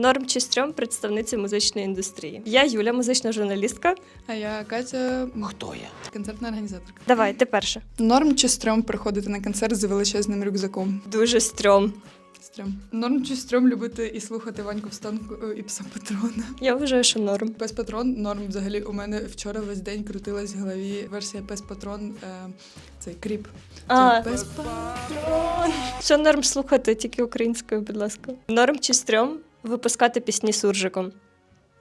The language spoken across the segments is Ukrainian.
Норм чи стрьом представниці музичної індустрії. Я Юля, музична журналістка. А я Катя, Хто я? концертна організаторка. Давай, ти перша. Норм чи стрьом приходити на концерт з величезним рюкзаком? Дуже стрьом. Стрьом. Норм чи стрьом любити і слухати Ваньку Встанку е, і пса Патрона. Я вважаю, що норм. Пес Патрон норм взагалі у мене вчора весь день крутилась в голові версія Пес Патрон. Е, цей кріп. А, Це Пес Патрон. що норм слухати тільки українською, будь ласка. Норм чи стрьом випускати пісні суржиком.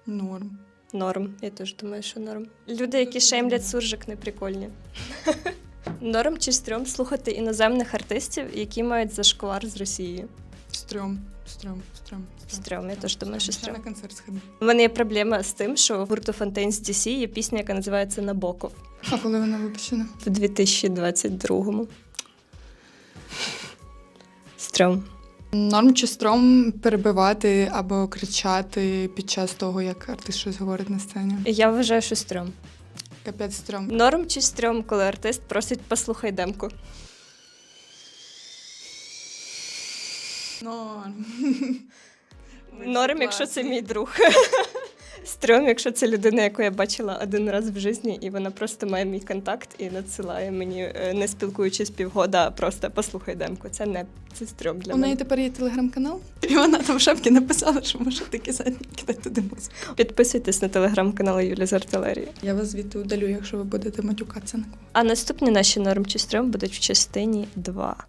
Норм. Норм. Я теж думаю, що норм. Люди, які шеймлять суржик, не прикольні. Норм чи стрьом слухати іноземних артистів, які мають зашквар з Росії. Стрьом. Стрьом. Стрьом. Стрьом, я теж думаю, що стрьом. на концерт сходи. У мене є проблема з тим, що у гурту Fontaines DC є пісня, яка називається Набоков А коли вона випущена? в 2022-му. Стрьом. Норм чи стром перебивати або кричати під час того, як артист щось говорить на сцені. Я вважаю, що стрьом. Капець стром. Норм чи стрьом, коли артист просить послухай демку. Норм. Норм, якщо це мій друг. Стрьом, якщо це людина, яку я бачила один раз в житті, і вона просто має мій контакт і надсилає мені, е, не спілкуючись півгода, просто послухай демку. Це не це стрьом для У неї мене. тепер є телеграм-канал, і вона там в шапці написала, що може такі задні кидати туди. Підписуйтесь на телеграм-канал Юлі з артилерії. Я вас звідти удалю, якщо ви будете матюкатися на А наступні наші норм чи стрьом будуть в частині 2.